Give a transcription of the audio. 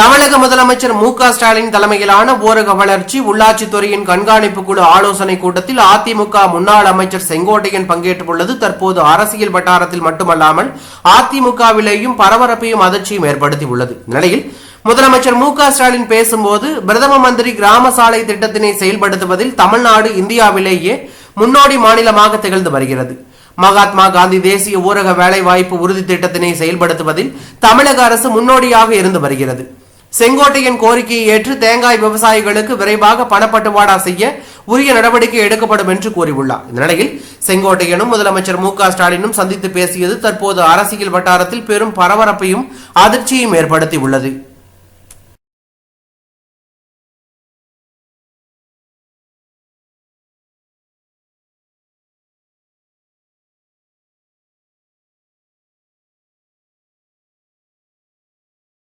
தமிழக முதலமைச்சர் மு க ஸ்டாலின் தலைமையிலான ஊரக வளர்ச்சி உள்ளாட்சித்துறையின் கண்காணிப்பு குழு ஆலோசனை கூட்டத்தில் அதிமுக முன்னாள் அமைச்சர் செங்கோட்டையன் பங்கேற்றுள்ளது. தற்போது அரசியல் வட்டாரத்தில் மட்டுமல்லாமல் அதிமுகவிலேயும் பரபரப்பையும் அதிர்ச்சியும் ஏற்படுத்தியுள்ளது. நிலையில் முதலமைச்சர் மு க ஸ்டாலின் பேசும்போது பிரதம மந்திரி கிராம சாலை திட்டத்தினை செயல்படுத்துவதில் தமிழ்நாடு இந்தியாவிலேயே முன்னோடி மாநிலமாக திகழ்ந்து வருகிறது. மகாத்மா காந்தி தேசிய ஊரக வேலைவாய்ப்பு உறுதி திட்டத்தினை செயல்படுத்துவதில் தமிழக அரசு முன்னோடியாக இருந்து வருகிறது. செங்கோட்டையன் கோரிக்கையை ஏற்று தேங்காய் விவசாயிகளுக்கு விரைவாக பணப்பட்டுவாடா செய்ய உரிய நடவடிக்கை எடுக்கப்படும் என்று கூறியுள்ளார். இந்த நிலையில் செங்கோட்டையனும் முதலமைச்சர் மு ஸ்டாலினும் சந்தித்து பேசியது தற்போது அரசியல் வட்டாரத்தில் பெரும் பரபரப்பையும் அதிர்ச்சியையும் ஏற்படுத்தியுள்ளது.